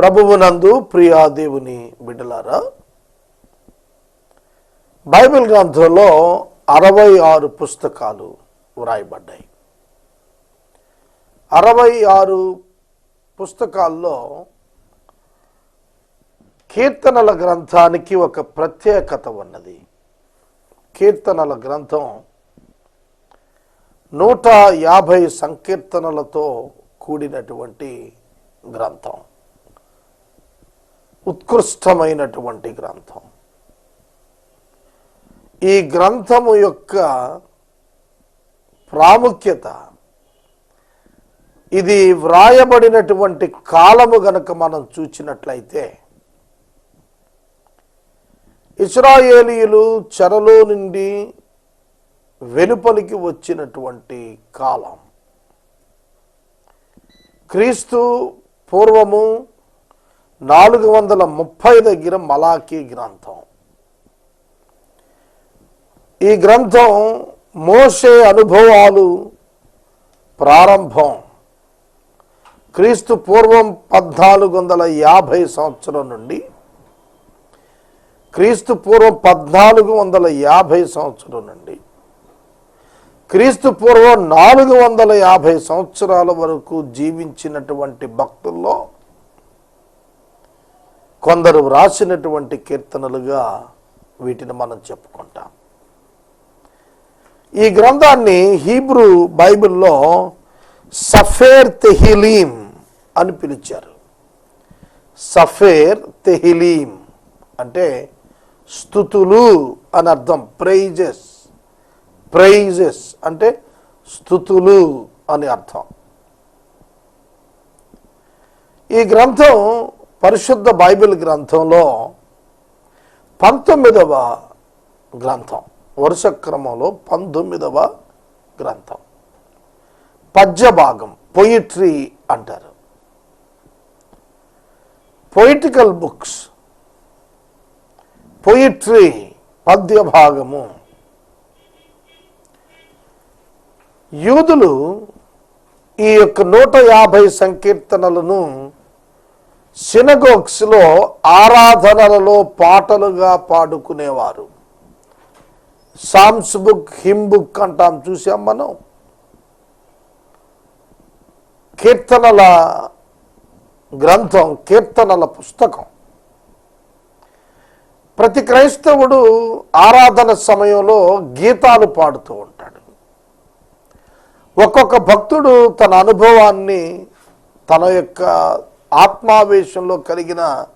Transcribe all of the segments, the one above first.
ప్రభువునందు ప్రియా దేవుని బిడ్డలారా బైబిల్ గ్రంథంలో అరవై ఆరు పుస్తకాలు వ్రాయబడ్డాయి. అరవై ఆరు పుస్తకాల్లో కీర్తనల గ్రంథానికి ఒక ప్రత్యేకత ఉన్నది. కీర్తనల గ్రంథం నూట యాభై సంకీర్తనలతో కూడినటువంటి గ్రంథం. ఉత్కృష్టమైనటువంటి గ్రంథం. ఈ గ్రంథము యొక్క ప్రాముఖ్యత ఇది వ్రాయబడినటువంటి కాలము గనక మనం చూచినట్లయితే ఇస్రాయేలీలు చెరలో నుండి వెలుపలికి వచ్చినటువంటి కాలం. క్రీస్తు పూర్వము నాలుగు వందల ముప్పై దగ్గర మలాఖీ గ్రంథం. ఈ గ్రంథం మోసే అనుభవాలు ప్రారంభం. క్రీస్తు పూర్వం పద్నాలుగు వందల యాభై సంవత్సరం నుండి క్రీస్తు పూర్వం పద్నాలుగు వందల యాభై సంవత్సరం నుండి క్రీస్తు పూర్వం నాలుగు వందల యాభై సంవత్సరాల వరకు జీవించినటువంటి భక్తుల్లో కొందరు వ్రాసినటువంటి కీర్తనలుగా వీటిని మనం చెప్పుకుంటాం. ఈ గ్రంథాన్ని హీబ్రూ బైబిల్లో సఫేర్ తెహిలీం అని పిలిచారు. సఫేర్ తెహిలీం అంటే స్థుతులు అని అర్థం ప్రైజెస్. ప్రైజెస్ అంటే స్థుతులు అని అర్థం. ఈ గ్రంథం పరిశుద్ధ బైబిల్ గ్రంథంలో పంతొమ్మిదవ గ్రంథం వరుస క్రమంలో పంతొమ్మిదవ గ్రంథం. పద్య భాగం పొయిట్రీ అంటారు. పొయిటికల్ బుక్స్ పొయిట్రీ పద్య భాగము యూదులు ఈ యొక్క నూట యాభై సంకీర్తనలను సినగోక్స్లో ఆరాధనలలో పాటలుగా పాడుకునేవారు. సామ్స్ బుక్ హిమ్ బుక్ అంటాం చూసాం మనం. కీర్తనల గ్రంథం కీర్తనల పుస్తకం. ప్రతి క్రైస్తవుడు ఆరాధన సమయంలో గీతాలు పాడుతూ ఉంటాడు. ఒక్కొక్క భక్తుడు తన అనుభవాన్ని తన యొక్క ఆత్మావేశంలో కలిగిన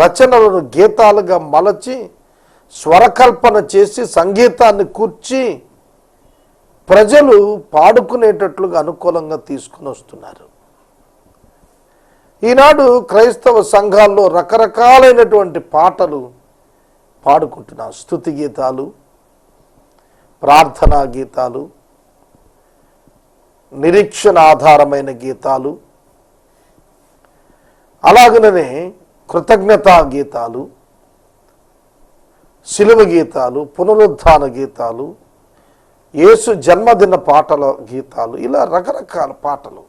రచనలను గీతాలుగా మలచి స్వరకల్పన చేసి సంగీతాన్ని కూర్చి ప్రజలు పాడుకునేటట్లుగా అనుకూలంగా తీసుకుని వస్తున్నారు. ఈనాడు క్రైస్తవ సంఘాల్లో రకరకాలైనటువంటి పాటలు పాడుకుంటున్నాం. స్థుతి గీతాలు ప్రార్థనా గీతాలు నిరీక్షణ ఆధారమైన గీతాలు అలాగనే కృతజ్ఞతా గీతాలు శిలువ గీతాలు పునరుద్ధాన గీతాలు యేసు జన్మదిన పాటల గీతాలు ఇలా రకరకాల పాటలు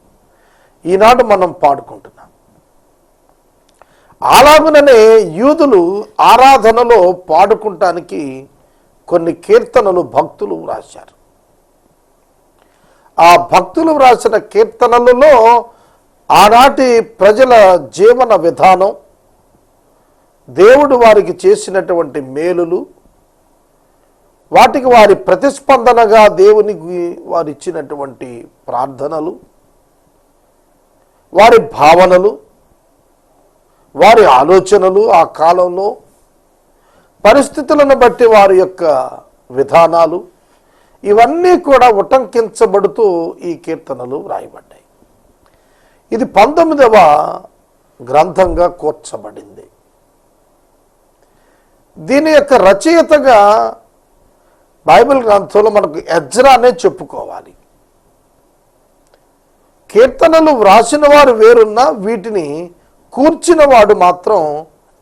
ఈనాడు మనం పాడుకుంటున్నాం. అలాగుననే యూదులు ఆరాధనలో పాడుకుంటానికి కొన్ని కీర్తనలు భక్తులు వ్రాశారు. ఆ భక్తులు వ్రాసిన కీర్తనలలో ఆనాటి ప్రజల జీవన విధానం దేవుడు వారికి చేసినటువంటి మేలులు వాటికి వారి ప్రతిస్పందనగా దేవునికి వారు ఇచ్చినటువంటి ప్రార్థనలు వారి భావనలు వారి ఆలోచనలు ఆ కాలంలో పరిస్థితులను బట్టి వారి యొక్క విధానాలు ఇవన్నీ కూడా ఉటంకించబడుతూ ఈ కీర్తనలు వ్రాయబడ్డాయి ఇది పంతొమ్మిదవ గ్రంథంగా కూర్చబడింది. దీని యొక్క రచయితగా బైబిల్ గ్రంథంలో మనకు ఎజ్రానే చెప్పుకోవాలి. కీర్తనలు వ్రాసిన వారు వేరున్నా వీటిని కూర్చిన వాడు మాత్రం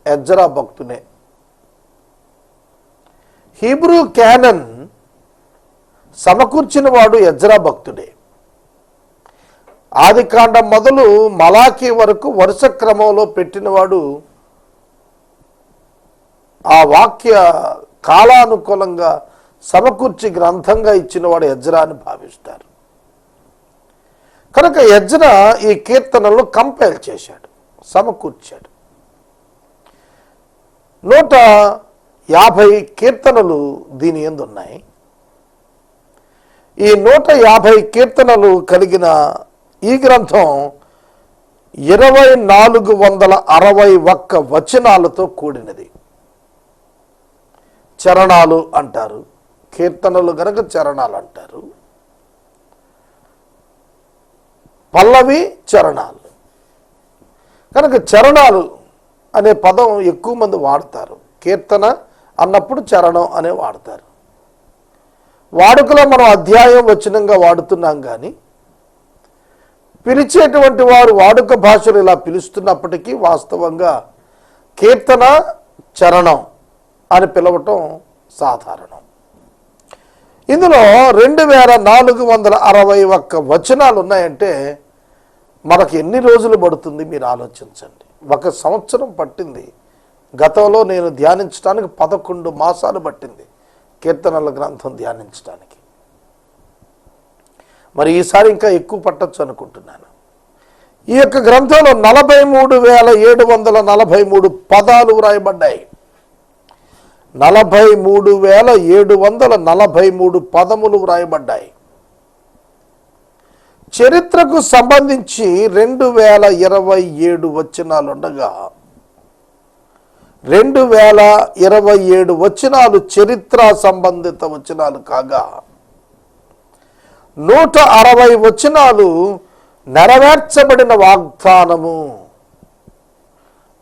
ఎజ్రా భక్తునే హీబ్రూ క్యానన్ సమకూర్చిన వాడు ఎజ్రా భక్తుడే. ఆదికాండం మొదలు మలాఖీ వరకు వరుస క్రమంలో పెట్టినవాడు ఆ వాక్య కాలానుకూలంగా సమకూర్చి గ్రంథంగా ఇచ్చినవాడు యజ్రా అని భావిస్తారు. కనుక యజ్ర ఈ కీర్తనలు కంపైల్ చేశాడు సమకూర్చాడు. నూట యాభై కీర్తనలు దీని ఎందున్నాయి? ఈ నూట యాభై కీర్తనలు కలిగిన ఈ గ్రంథం ఇరవై నాలుగు వందల అరవై ఒక్క వచనాలతో కూడినది. చరణాలు అంటారు కీర్తనలు గనక చరణాలు అంటారు. పల్లవి చరణాలు. కనుక చరణాలు అనే పదం ఎక్కువ మంది వాడతారు. కీర్తన అన్నప్పుడు చరణం అనే వాడతారు. వాడుకలో మనం అధ్యాయం వచనంగా వాడుతున్నాం కానీ పిలిచేటువంటి వారు వాడుక భాషలు ఇలా పిలుస్తున్నప్పటికీ వాస్తవంగా కీర్తన చరణం అని పిలవటం సాధారణం. ఇందులో రెండు వేల నాలుగు వందల అరవై ఒక్క వచనాలు ఉన్నాయంటే మనకు ఎన్ని రోజులు పడుతుంది మీరు ఆలోచించండి. ఒక సంవత్సరం పట్టింది. గతంలో నేను ధ్యానించడానికి పదకొండు మాసాలు పట్టింది. కీర్తనల గ్రంథం ధ్యానించడానికి మరి ఈసారి ఇంకా ఎక్కువ పట్టచ్చు అనుకుంటున్నాను. ఈ యొక్క గ్రంథంలో నలభై మూడు వేల ఏడు వందల నలభై మూడు పదాలు వ్రాయబడ్డాయి. నలభై మూడు వేల ఏడు వందల నలభై మూడు పదములు వ్రాయబడ్డాయి. చరిత్రకు సంబంధించి రెండు వేల ఇరవై ఏడు వచనాలు ఉండగా రెండు వేల ఇరవై ఏడు వచనాలు చరిత్ర సంబంధిత వచనాలు కాగా నూట అరవై వచనాలు నెరవేర్చబడిన వాగ్దానము.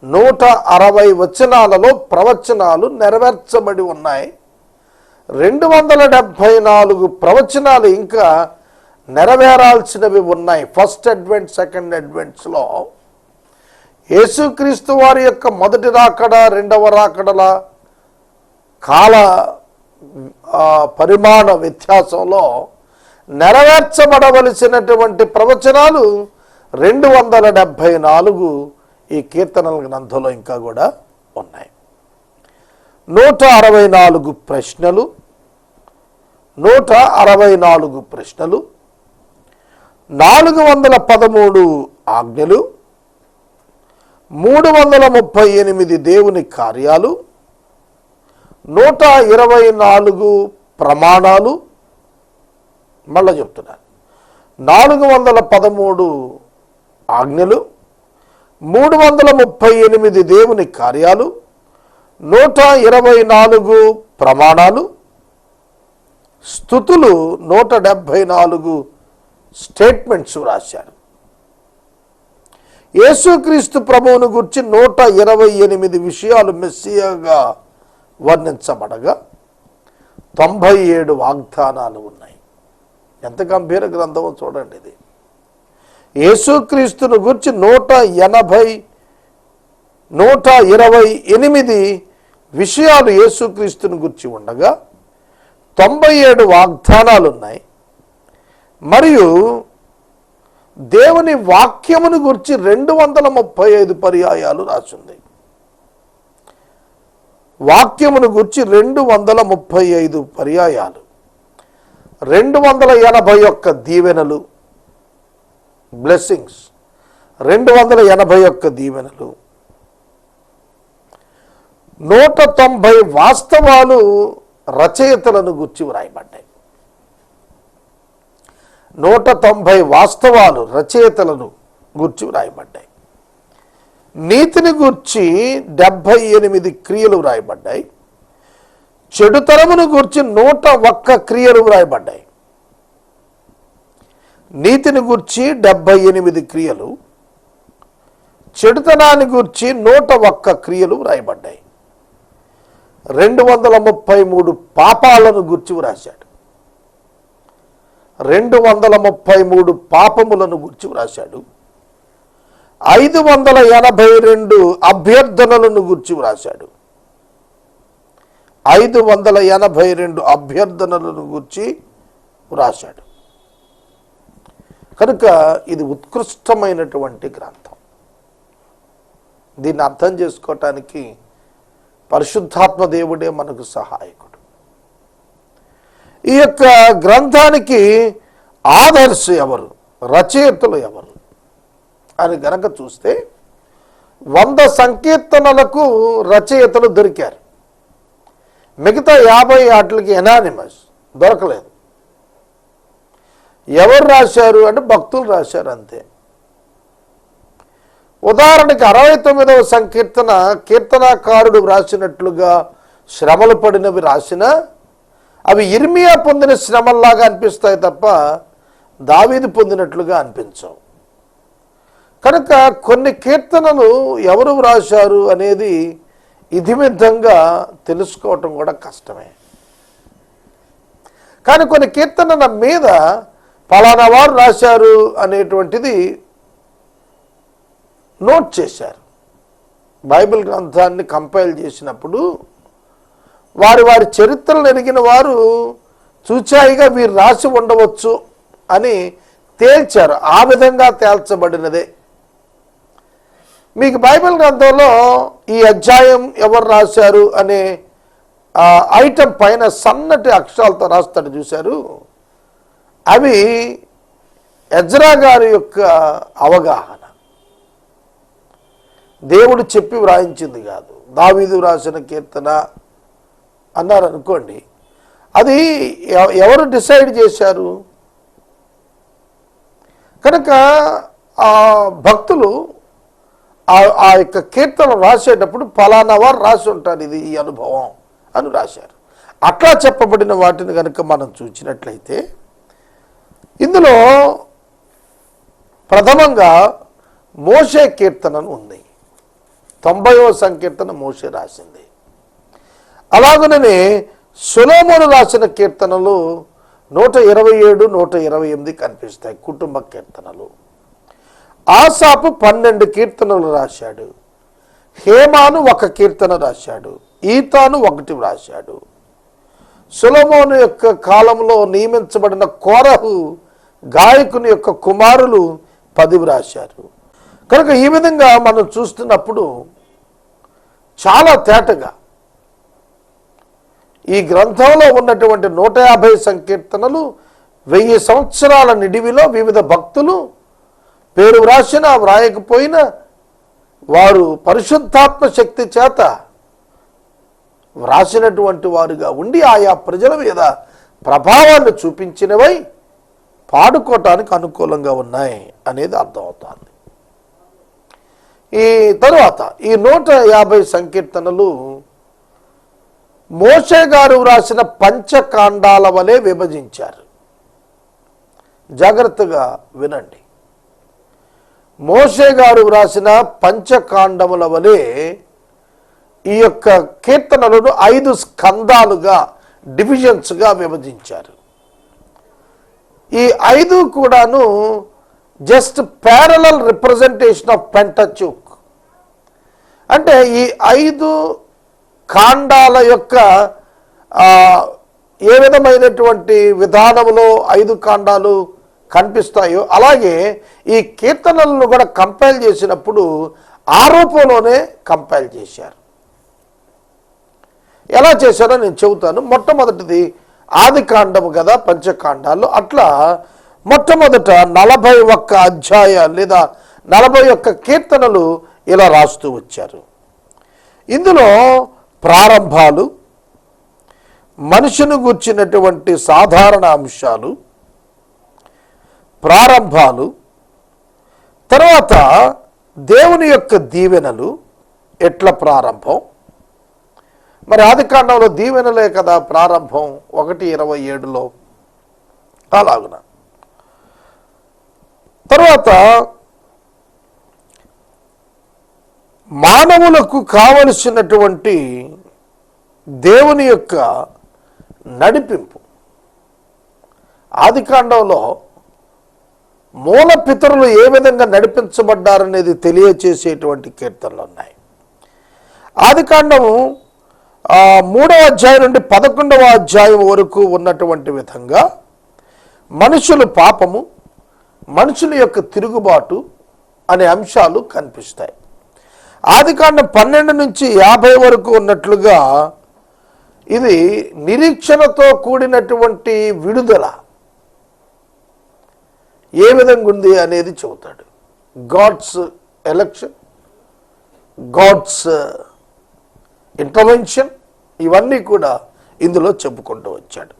నూట అరవై వచనాలలో ప్రవచనాలు నెరవేర్చబడి ఉన్నాయి. రెండు వందల డెబ్భై నాలుగు ప్రవచనాలు ఇంకా నెరవేరాల్సినవి ఉన్నాయి. ఫస్ట్ అడ్వెంట్ సెకండ్ అడ్వెంట్స్లో. యేసుక్రీస్తు వారి యొక్క మొదటి రాకడ రెండవ రాకడల కాల పరిమాణ వ్యత్యాసంలో నెరవేర్చబడవలసినటువంటి ప్రవచనాలు రెండు వందల డెబ్భై నాలుగు ఈ కీర్తనల గ్రంథంలో ఇంకా కూడా ఉన్నాయి. నూట అరవై నాలుగు ప్రశ్నలు నూట అరవై నాలుగు ప్రశ్నలు నాలుగు వందల పదమూడు ఆజ్ఞలు మూడు వందల ముప్పై ఎనిమిది దేవుని కార్యాలు నూట ఇరవై నాలుగు ప్రమాణాలు మళ్ళా చెప్తున్నాను. నాలుగు వందల పదమూడు ఆజ్ఞలు మూడు వందల ముప్పై ఎనిమిది దేవుని కార్యాలు నూట ఇరవై నాలుగు ప్రమాణాలు స్థుతులు నూట డెబ్భై నాలుగు స్టేట్మెంట్స్ రాశారు యేసుక్రీస్తు ప్రభువును గురించి నూట ఇరవై ఎనిమిది విషయాలు మెస్సియాగా వర్ణించబడగా తొంభై ఏడు వాగ్దానాలు ఉన్నాయి. ఎంత గంభీర గ్రంథమో చూడండి ఇది. యేసుక్రీస్తును గురించి నూట ఎనభై నూట ఇరవై ఎనిమిది విషయాలు యేసుక్రీస్తుని గురించి ఉండగా తొంభై ఏడు వాగ్దానాలు ఉన్నాయి. మరియు దేవుని వాక్యమును గురించి రెండు వందల ముప్పై ఐదు పర్యాయాలు రాసింది. వాక్యమును గురించి రెండు వందల ముప్పై ఐదు పర్యాయాలు. రెండు వందల ఎనభై ఒక్క దీవెనలు బ్లెస్సింగ్స్ రెండు వందల ఎనభై ఒక్క దీవెనలు. నూట తొంభై వాస్తవాలు రచయితలను గుర్చి వ్రాయబడ్డాయి. నూట తొంభై వాస్తవాలు రచయితలను గుర్చి వ్రాయబడ్డాయి. నీతిని గూర్చి డెబ్భై ఎనిమిది క్రియలు వ్రాయబడ్డాయి. చెడుతరమును గూర్చి నూట ఒక్క క్రియలు వ్రాయబడ్డాయి. నీతిని గూర్చి డెబ్భై ఎనిమిది క్రియలు చెడుతనాన్ని గూర్చి నూట ఒక్క క్రియలు వ్రాయబడ్డాయి. రెండు వందల ముప్పై మూడు పాపాలను గుర్చి వ్రాశాడు. రెండు వందల ముప్పై మూడు పాపములను గుర్చి వ్రాశాడు. ఐదు వందల ఎనభై రెండు అభ్యర్థనలను గుర్చి వ్రాశాడు. ఐదు వందల ఎనభై రెండు అభ్యర్థనలను గురించి వ్రాశాడు. కనుక ఇది ఉత్కృష్టమైనటువంటి గ్రంథం. దీన్ని అర్థం చేసుకోవటానికి పరిశుద్ధాత్మ దేవుడే మనకు సహాయకుడు. ఈ యొక్క గ్రంథానికి ఆదర్శ ఎవరు? రచయితలు ఎవరు? అని గనక చూస్తే వంద సంకీర్తనలకు రచయితలు దొరికారు. మిగతా యాభై ఆటలకి ఎనానిమస్ దొరకలేదు. ఎవరు రాశారు అంటే భక్తులు రాశారు అంతే. ఉదాహరణకి అరవై తొమ్మిదవ సంకీర్తన కీర్తనాకారుడు రాసినట్లుగా శ్రమలు పడినవి రాసిన అవి ఇర్మియా పొందిన శ్రమల్లాగా అనిపిస్తాయి తప్ప దావీది పొందినట్లుగా అనిపించవు. కనుక కొన్ని కీర్తనలు ఎవరు రాశారు అనేది ఇదిమిద్దంగా తెలుసుకోవటం కూడా కష్టమే. కానీ కొన్ని కీర్తనల మీద ఫలానా వారు రాశారు అనేటువంటిది నోట్ చేశారు. బైబిల్ గ్రంథాన్ని కంపైల్ చేసినప్పుడు వారి వారి చరిత్రలు ఎరిగిన వారు చూచాయిగా వీరు రాసి ఉండవచ్చు అని తేల్చారు. ఆ విధంగా తేల్చబడినదే. మీకు బైబిల్ గ్రంథంలో ఈ అధ్యాయం ఎవరు రాశారు అనే ఐటమ్ పైన సన్నటి అక్షరాలతో రాస్తాడు చూశారు. అవి ఎజ్రా గారి యొక్క అవగాహన. దేవుడు చెప్పి వ్రాయించింది కాదు. దావీదు రాసిన కీర్తన అన్నారు అనుకోండి. అది ఎవ- ఎవరు డిసైడ్ చేశారు? కనుక భక్తులు ఆ ఆ యొక్క కీర్తన రాసేటప్పుడు ఫలానా వారు రాసి ఉంటారు. ఇది ఈ అనుభవం అని రాశారు. అట్లా చెప్పబడిన వాటిని కనుక మనం చూసినట్లయితే ఇందులో ప్రథమంగా మోషే కీర్తనను ఉంది. తొంభైవ సంకీర్తన మోషే రాసింది. అలాగనే సులోమును రాసిన కీర్తనలు నూట ఇరవై ఏడు నూట ఇరవై ఎనిమిది కనిపిస్తాయి కుటుంబ కీర్తనలు. ఆసాపు పన్నెండు కీర్తనలు రాశాడు. హేమాను ఒక కీర్తన రాశాడు. ఈతాను ఒకటి రాశాడు. సులమోను యొక్క కాలంలో నియమించబడిన కోరహు గాయకుని యొక్క కుమారులు పది రాశారు. కనుక ఈ విధంగా మనం చూస్తున్నప్పుడు చాలా తేటగా ఈ గ్రంథంలో ఉన్నటువంటి నూట యాభై సంకీర్తనలు వెయ్యి సంవత్సరాల నిడివిలో వివిధ భక్తులు పేరు వ్రాసినా వ్రాయకపోయినా వారు పరిశుద్ధాత్మ శక్తి చేత వ్రాసినటువంటి వారుగా ఉండి ఆయా ప్రజల మీద ప్రభావాన్ని చూపించినవై పాడుకోవటానికి అనుకూలంగా ఉన్నాయి అనేది అర్థమవుతుంది. ఈ తరువాత ఈ నూట యాభై సంకీర్తనలు మోషే గారు వ్రాసిన పంచకాండాల వలె విభజించారు. జాగ్రత్తగా వినండి. మోసే గారు వ్రాసిన పంచకాండముల వలె ఈ యొక్క కీర్తనలను ఐదు స్కందాలుగా డివిజన్స్గా విభజించారు. ఈ ఐదు కూడాను just parallel representation of Pentateuch అంటే ఈ ఐదు కాండాల యొక్క ఏ విధమైనటువంటి విధానములో ఐదు కాండాలు కనిపిస్తాయో అలాగే ఈ కీర్తనలను కూడా కంపైల్ చేసినప్పుడు ఆ రూపంలోనే కంపైల్ చేశారు. ఎలా చేశారో నేను చెబుతాను. మొట్టమొదటిది ఆది కాండము కదా పంచకాండాలు అట్లా మొట్టమొదట నలభై ఒక్క అధ్యాయాలు లేదా నలభై ఒక్క కీర్తనలు ఇలా రాస్తూ వచ్చారు. ఇందులో ప్రారంభాలు మనిషిని గుర్చినటువంటి సాధారణ అంశాలు ప్రారంభాలు తర్వాత దేవుని యొక్క దీవెనలు ఎట్ల ప్రారంభం? మరి ఆదికాండంలో దీవెనలే కదా ప్రారంభం ఒకటి ఇరవై ఏడులో. అలాగున. తర్వాత మానవులకు కావలసినటువంటి దేవుని యొక్క నడిపింపు. ఆదికాండంలో మూల పితరులు ఏ విధంగా నడిపించబడ్డారనేది తెలియచేసేటువంటి కీర్తనలు ఉన్నాయి. ఆది కాండము మూడవ అధ్యాయం నుండి పదకొండవ అధ్యాయం వరకు ఉన్నటువంటి విధంగా మనుషులు పాపము మనుషుల యొక్క తిరుగుబాటు అనే అంశాలు కనిపిస్తాయి. ఆదికాండం పన్నెండు నుంచి యాభై వరకు ఉన్నట్లుగా ఇది నిరీక్షణతో కూడినటువంటి విడుదల ఏ విధంగా ఉంది అనేది చెబుతాడు. గాడ్స్ ఎలక్షన్ గాడ్స్ ఇంటర్వెన్షన్ ఇవన్నీ కూడా ఇందులో చెప్పుకుంటూ వచ్చాడు.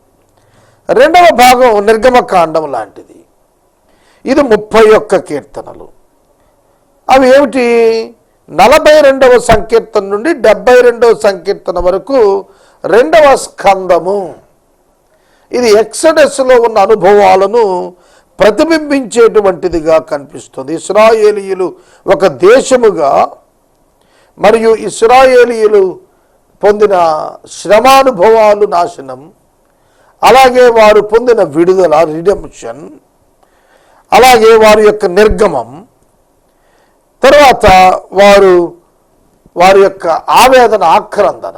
రెండవ భాగం నిర్గమకాండం లాంటిది. ఇది ముప్పై ఒక్క కీర్తనలు. అవి ఏమిటి? నలభై రెండవ సంకీర్తన నుండి డెబ్బై రెండవ సంకీర్తన వరకు రెండవ స్కందము. ఇది ఎక్సడస్లో ఉన్న అనుభవాలను ప్రతిబింబించేటువంటిదిగా కనిపిస్తుంది. ఇస్రాయేలీయులు ఒక దేశముగా మరియు ఇస్రాయేలీయులు పొందిన శ్రమానుభవాలు నాశనం అలాగే వారు పొందిన విడుదల రిడెంప్షన్ అలాగే వారి యొక్క నిర్గమం తర్వాత వారు వారి యొక్క ఆవేదన ఆక్రందన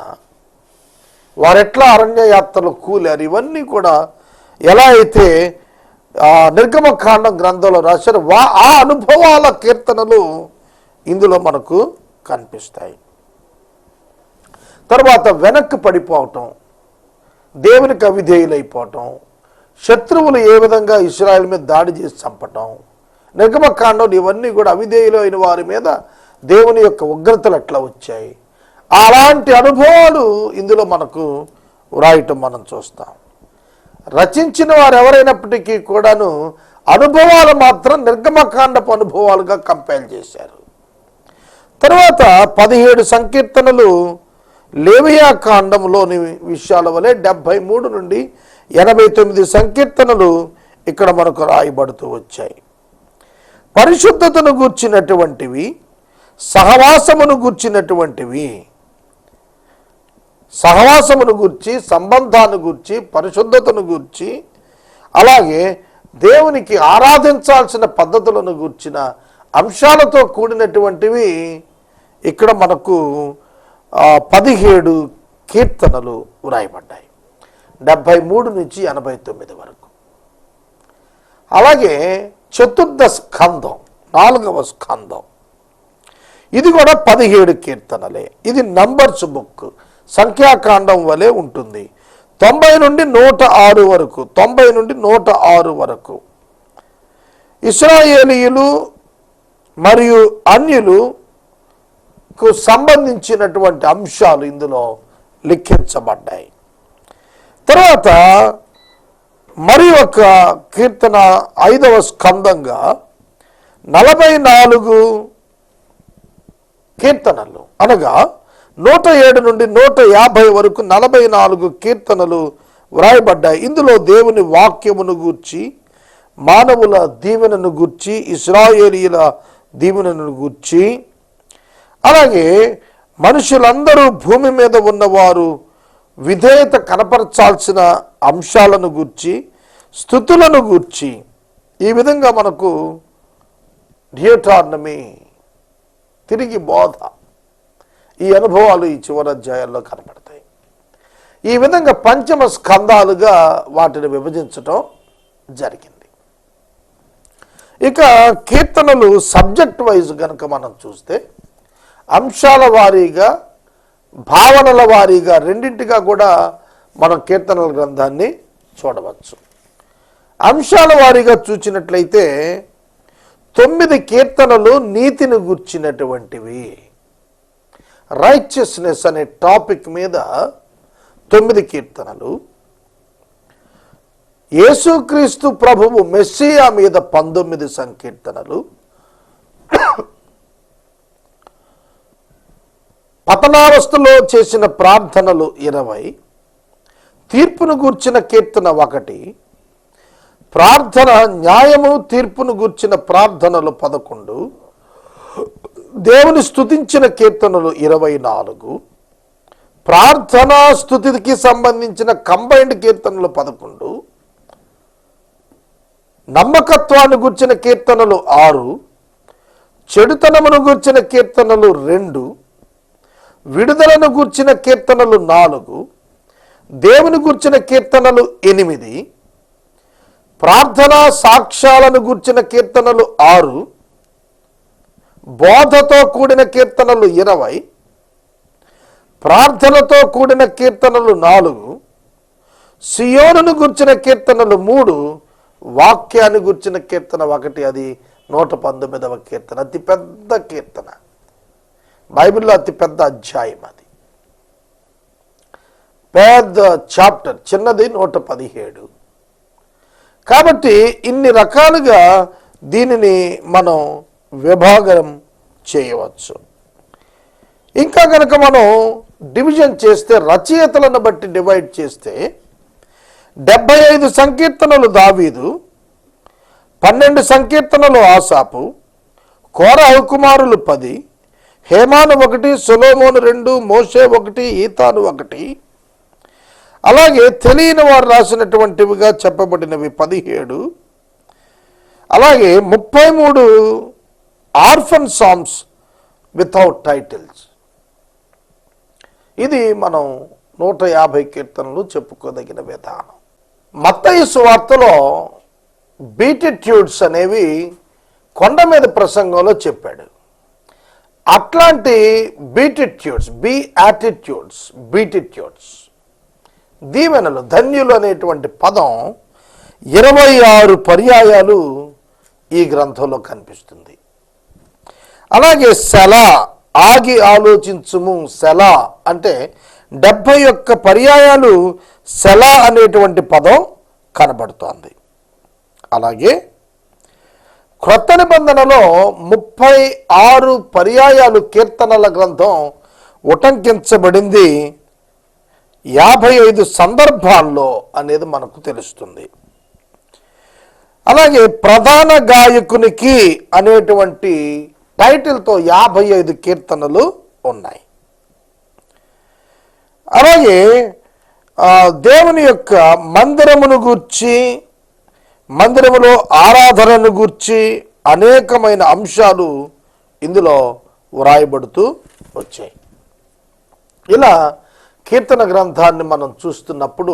వారెట్లా అరణ్య యాత్రలు కూలారు ఇవన్నీ కూడా ఎలా అయితే నిర్గమకాండం గ్రంథంలో రాశారు వా ఆ అనుభవాల కీర్తనలు ఇందులో మనకు కనిపిస్తాయి. తర్వాత వెనక్కి పడిపోవటం దేవునికి అవిధేయులైపోవటం శత్రువులు ఏ విధంగా ఇస్రాయల్ మీద దాడి చేసి చంపటం నిర్గమకాండం ఇవన్నీ కూడా అవిధేయులైన వారి మీద దేవుని యొక్క ఉగ్రతలు ఎట్లా వచ్చాయి? అలాంటి అనుభవాలు ఇందులో మనకు వ్రాయటం మనం చూస్తాం. రచించిన వారు ఎవరైనప్పటికీ కూడాను అనుభవాలు మాత్రం నిర్గమకాండపు అనుభవాలుగా కంపేర్ చేశారు. తర్వాత పదిహేడు సంకీర్తనలు లేవియా కాండంలోని విషయాల వలె డెబ్భై మూడు నుండి ఎనభై తొమ్మిది సంకీర్తనలు ఇక్కడ మనకు రాయబడుతూ వచ్చాయి. పరిశుద్ధతను గూర్చినటువంటివి సహవాసమును గూర్చినటువంటివి సహవాసమును గూర్చి సంబంధాన్ని గూర్చి పరిశుద్ధతను గూర్చి అలాగే దేవునికి ఆరాధించాల్సిన పద్ధతులను గూర్చిన అంశాలతో కూడినటువంటివి ఇక్కడ మనకు పదిహేడు కీర్తనలు వ్రాయబడ్డాయి. డెబ్భై మూడు నుంచి ఎనభై తొమ్మిది వరకు. అలాగే చతుర్థ స్కందం నాలుగవ స్కందం. ఇది కూడా పదిహేడు కీర్తనలే. ఇది నంబర్స్ బుక్. సంఖ్యాకాండం వలె ఉంటుంది. తొంభై నుండి నూట ఆరు వరకు తొంభై నుండి నూట ఆరు వరకు. ఇస్రాయేలీయులు మరియు అన్యులుకు సంబంధించినటువంటి అంశాలు ఇందులో లిఖించబడ్డాయి. తర్వాత మరి ఒక కీర్తన ఐదవ స్కందంగా నలభై నాలుగు కీర్తనలు అనగా నూట ఏడు నుండి నూట యాభై వరకు నలభై నాలుగు కీర్తనలు వ్రాయబడ్డాయి. ఇందులో దేవుని వాక్యమును గూర్చి మానవుల దీవెనను గూర్చి ఇస్రాయేలీల దీవెనను గూర్చి అలాగే మనుషులందరూ భూమి మీద ఉన్నవారు విధేయత కనపరచాల్సిన అంశాలను గూర్చి స్థుతులను గూర్చి ఈ విధంగా మనకు థియేటార్నమీ తిరిగి బోధ. ఈ అనుభవాలు ఈ చివరి అధ్యాయాల్లో కనపడతాయి. ఈ విధంగా పంచమ స్కందాలుగా వాటిని విభజించటం జరిగింది. ఇక కీర్తనలు సబ్జెక్ట్ వైజ్ కనుక మనం చూస్తే అంశాల వారీగా భావనల వారీగా రెండింటిగా కూడా మనం కీర్తనల గ్రంథాన్ని చూడవచ్చు. అంశాల వారీగా చూచినట్లయితే తొమ్మిది కీర్తనలు నీతిని గుర్చినటువంటివి. రైచియస్నెస్ అనే టాపిక్ మీద తొమ్మిది కీర్తనలు. యేసుక్రీస్తు ప్రభువు మెస్సియా మీద పంతొమ్మిది సంకీర్తనలు. పతనావస్థలో చేసిన ప్రార్థనలు ఇరవై. తీర్పును గూర్చిన కీర్తన ఒకటి. ప్రార్థన న్యాయము తీర్పును గూర్చిన ప్రార్థనలు పదకొండు. దేవుని స్థుతించిన కీర్తనలు ఇరవై నాలుగు ప్రార్థనా స్థుతికి సంబంధించిన కంబైన్డ్ కీర్తనలు పదకొండు నమ్మకత్వాన్ని గుర్చిన కీర్తనలు ఆరు చెడుతనమును గూర్చిన కీర్తనలు రెండు విడుదలను గూర్చిన కీర్తనలు నాలుగు దేవుని గూర్చిన కీర్తనలు ఎనిమిది ప్రార్థనా సాక్ష్యాలను గూర్చిన కీర్తనలు ఆరు బోధతో కూడిన కీర్తనలు ఇరవై ప్రార్థనతో కూడిన కీర్తనలు నాలుగు సియోనును గుర్చిన కీర్తనలు మూడు వాక్యాన్ని గుర్చిన కీర్తన ఒకటి అది నూట పంతొమ్మిదవ కీర్తన అతి పెద్ద కీర్తన. బైబిల్లో అతిపెద్ద అధ్యాయం అది. పెద్ద చాప్టర్ చిన్నది నూట పదిహేడు. కాబట్టి ఇన్ని రకాలుగా దీనిని మనం విభాగం చేయవచ్చు. ఇంకా కనుక మనం డివిజన్ చేస్తే రచయితలను బట్టి డివైడ్ చేస్తే డెబ్బై ఐదు సంకీర్తనలు దావీదు పన్నెండు సంకీర్తనలు ఆసాపు కోర కుమారులు పది హేమాను ఒకటి సొలోమోను రెండు మోషే ఒకటి ఈతాను ఒకటి. అలాగే తెలియని వారు రాసినటువంటివిగా చెప్పబడినవి పదిహేడు. అలాగే ముప్పై మూడు ఆర్ఫన్ సాంగ్స్ వితౌట్ టైటిల్స్. ఇది మనం నూట యాభై కీర్తనలు చెప్పుకోదగిన విధానం. మత్తయి సువార్తలో బీటిట్యూడ్స్ అనేవి కొండ మీద ప్రసంగంలో చెప్పాడు. అట్లాంటి బీటిట్యూడ్స్ బీ యాటిట్యూడ్స్ బీటిట్యూడ్స్ దీవెనలు ధన్యులు అనేటువంటి పదం ఇరవై ఆరు పర్యాయాలు ఈ గ్రంథంలో కనిపిస్తుంది. అలాగే సెల ఆగి ఆలోచించుము సెల అంటే డెబ్భై ఒక్క పర్యాయాలు సెల అనేటువంటి పదం కనబడుతోంది. అలాగే క్రొత్త నిబంధనలో ముప్పై ఆరు పర్యాయాలు కీర్తనల గ్రంథం ఉటంకించబడింది యాభై ఐదు సందర్భాల్లో అనేది మనకు తెలుస్తుంది. అలాగే ప్రధాన గాయకునికి అనేటువంటి టైటిల్తో యాభై ఐదు కీర్తనలు ఉన్నాయి. అలాగే దేవుని యొక్క మందిరమును గూర్చి మందిరములో ఆరాధనను గూర్చి అనేకమైన అంశాలు ఇందులో వ్రాయబడుతూ వచ్చాయి. ఇలా కీర్తన గ్రంథాన్ని మనం చూస్తున్నప్పుడు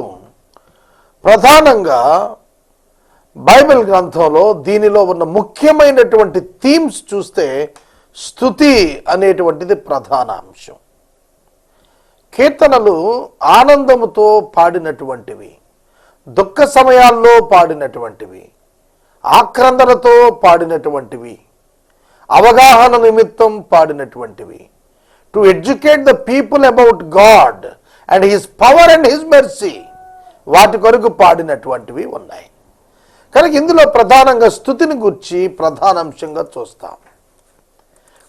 ప్రధానంగా బైబిల్ గ్రంథంలో దీనిలో ఉన్న ముఖ్యమైనటువంటి థీమ్స్ చూస్తే స్థుతి అనేటువంటిది ప్రధాన అంశం. కీర్తనలు ఆనందముతో పాడినటువంటివి దుఃఖ సమయాల్లో పాడినటువంటివి ఆక్రందనతో పాడినటువంటివి అవగాహన నిమిత్తం పాడినటువంటివి. To educate the people about God and his power and his mercy వాటి కొరకు పాడినటువంటివి ఉన్నాయి. కనుక ఇందులో ప్రధానంగా స్థుతిని గురించి ప్రధాన అంశంగా చూస్తాం.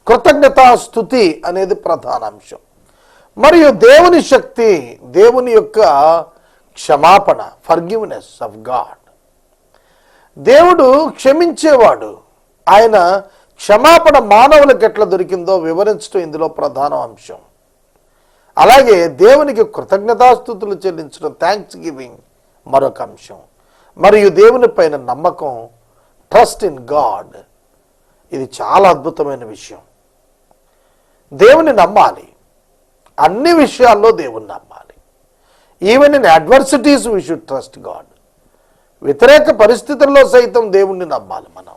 కృతజ్ఞతా స్థుతి అనేది ప్రధాన అంశం మరియు దేవుని శక్తి దేవుని యొక్క క్షమాపణ ఫర్గివ్నెస్ ఆఫ్ గాడ్ దేవుడు క్షమించేవాడు. ఆయన క్షమాపణ మానవులకు ఎట్లా దొరికిందో వివరించడం ఇందులో ప్రధాన అంశం అలాగే దేవునికి కృతజ్ఞతాస్థుతులు చెల్లించడం థ్యాంక్స్ గివింగ్ మరొక అంశం. మరియు దేవుని పైన నమ్మకం ట్రస్ట్ ఇన్ గాడ్ ఇది చాలా అద్భుతమైన విషయం. దేవుని నమ్మాలి. అన్ని విషయాల్లో దేవుని నమ్మాలి. Even in adversities we should trust God వ్యతిరేక పరిస్థితుల్లో సైతం దేవుణ్ణి నమ్మాలి మనం.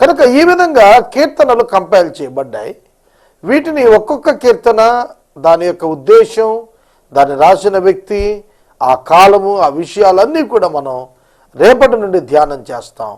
కనుక ఈ విధంగా కీర్తనలు కంపైల్ చేయబడ్డాయి. వీటిని ఒక్కొక్క కీర్తన దాని యొక్క ఉద్దేశం దాన్ని రాసిన వ్యక్తి ఆ కాలము ఆ విషయాలన్నీ కూడా మనం రేపటి నుండి ధ్యానం చేస్తాం.